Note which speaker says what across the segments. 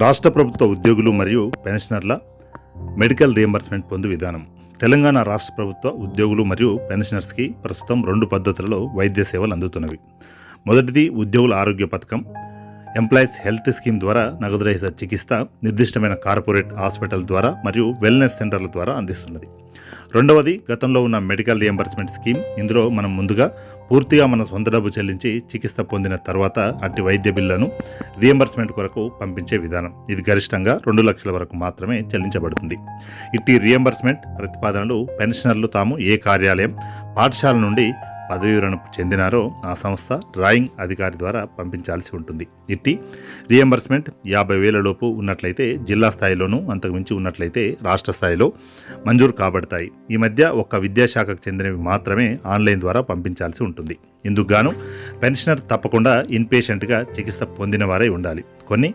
Speaker 1: రాష్ట్ర ప్రభుత్వ ఉద్యోగులు మరియు పెన్షనర్ల మెడికల్ రియంబర్స్మెంట్ పొందు విధానం. తెలంగాణ రాష్ట్ర ప్రభుత్వ ఉద్యోగులు మరియు పెన్షనర్స్కి ప్రస్తుతం రెండు పద్ధతులలో వైద్య సేవలు అందుతున్నవి. మొదటిది ఉద్యోగుల ఆరోగ్య పథకం. ఎంప్లాయీస్ హెల్త్ స్కీమ్ ద్వారా నగదురహిత చికిత్స నిర్దిష్టమైన కార్పొరేట్ హాస్పిటల్ ద్వారా మరియు వెల్నెస్ సెంటర్ల ద్వారా అందిస్తున్నది. రెండవది గతంలో ఉన్న మెడికల్ రియంబర్స్మెంట్ స్కీమ్. ఇందులో మనం ముందుగా పూర్తిగా మన సొంత డబ్బు చెల్లించి చికిత్స పొందిన తర్వాత అట్టి వైద్య బిల్లును రియంబర్స్మెంట్ కొరకు పంపించే విధానం. ఇది గరిష్టంగా రెండు లక్షల వరకు మాత్రమే చెల్లించబడుతుంది. ఇట్టి రియంబర్స్మెంట్ ప్రతిపాదనలు పెన్షనర్లు తాము ఏ కార్యాలయం పాఠశాల నుండి పదవి విరమణ చెందినారో ఆ సంస్థ డ్రాయింగ్ అధికారి ద్వారా పంపించాల్సి ఉంటుంది. ఇట్టి రియంబర్స్మెంట్ యాభై వేలలోపు ఉన్నట్లయితే జిల్లా స్థాయిలోనూ అంతకుమించి ఉన్నట్లయితే రాష్ట్ర స్థాయిలో మంజూరు కాబడతాయి. ఈ మధ్య ఒక్క విద్యాశాఖకు చెందినవి మాత్రమే ఆన్లైన్ ద్వారా పంపించాల్సి ఉంటుంది. ఇందుకు గాను పెన్షనర్ తప్పకుండా ఇన్పేషెంట్గా చికిత్స పొందిన వారై ఉండాలి. కొన్ని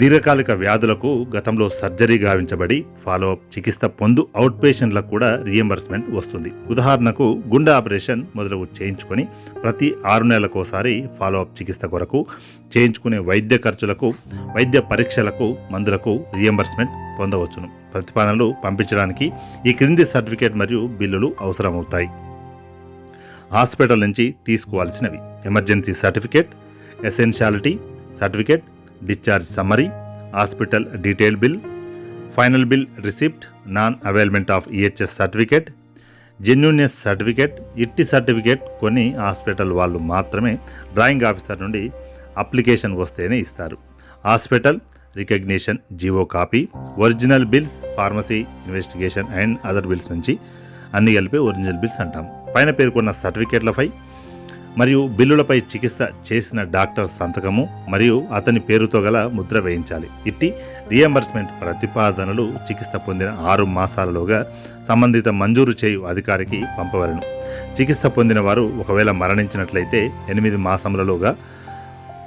Speaker 1: దీర్ఘకాలిక వ్యాధులకు గతంలో సర్జరీ గావించబడి ఫాలోఅప్ చికిత్స పొందు అవుట్ పేషెంట్లకు కూడా రియంబర్స్మెంట్ వస్తుంది. ఉదాహరణకు గుండె ఆపరేషన్ మొదలగు చేయించుకొని ప్రతి ఆరు నెలలకోసారి ఫాలోఅప్ చికిత్స కొరకు చేయించుకునే వైద్య ఖర్చులకు వైద్య పరీక్షలకు మందులకు రియంబర్స్మెంట్ పొందవచ్చును. ప్రతిపాదనలు పంపించడానికి ఈ క్రింది సర్టిఫికేట్ మరియు బిల్లులు అవసరమవుతాయి. హాస్పిటల్ నుంచి తీసుకోవాల్సినవి. Emergency certificate essentiality certificate discharge summary hospital detail bill final bill receipt non availment of EHS certificate genuineness certificate ఇట్టి సర్టిఫికేట్ కొన్ని హాస్పిటల్ వాళ్ళు మాత్రమే డ్రాయింగ్ ఆఫీసర్ నుండి అప్లికేషన్ వస్తేనే ఇస్తారు. Hospital recognition GO copy original bills pharmacy investigation and other bills నుంచి అన్ని కలిపి ఒరిజినల్ బిల్స్ అంటాం. పైన పేర్కొన్న సర్టిఫికేట్లపై మరియు బిల్లులపై చికిత్స చేసిన డాక్టర్ సంతకము మరియు అతని పేరుతో గల ముద్ర వేయించాలి. ఇట్టి రియంబర్స్మెంట్ ప్రతిపాదనలు చికిత్స పొందిన ఆరు మాసాలలోగా సంబంధిత మంజూరు చేయు అధికారికి పంపవలను. చికిత్స పొందిన వారు ఒకవేళ మరణించినట్లయితే ఎనిమిది మాసములలోగా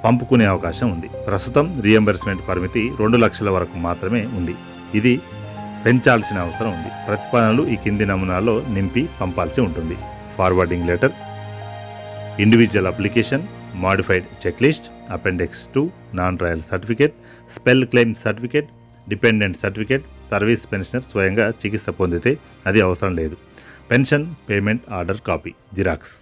Speaker 1: పంపుకునే అవకాశం ఉంది. ప్రస్తుతం రియంబర్స్మెంట్ పరిమితి రెండు లక్షల వరకు మాత్రమే ఉంది. ఇది పెంచాల్సిన అవసరం ఉంది. ప్రతిపాదనలు ఈ కింది నమూనాలో నింపి పంపాల్సి ఉంటుంది. Forwarding letter individual application modified checklist appendix two non trial certificate spell claim certificate dependent certificate service pensioner స్వయంగా చికిత్స పొందితే అది అవసరం లేదు. Pension payment order copy xerox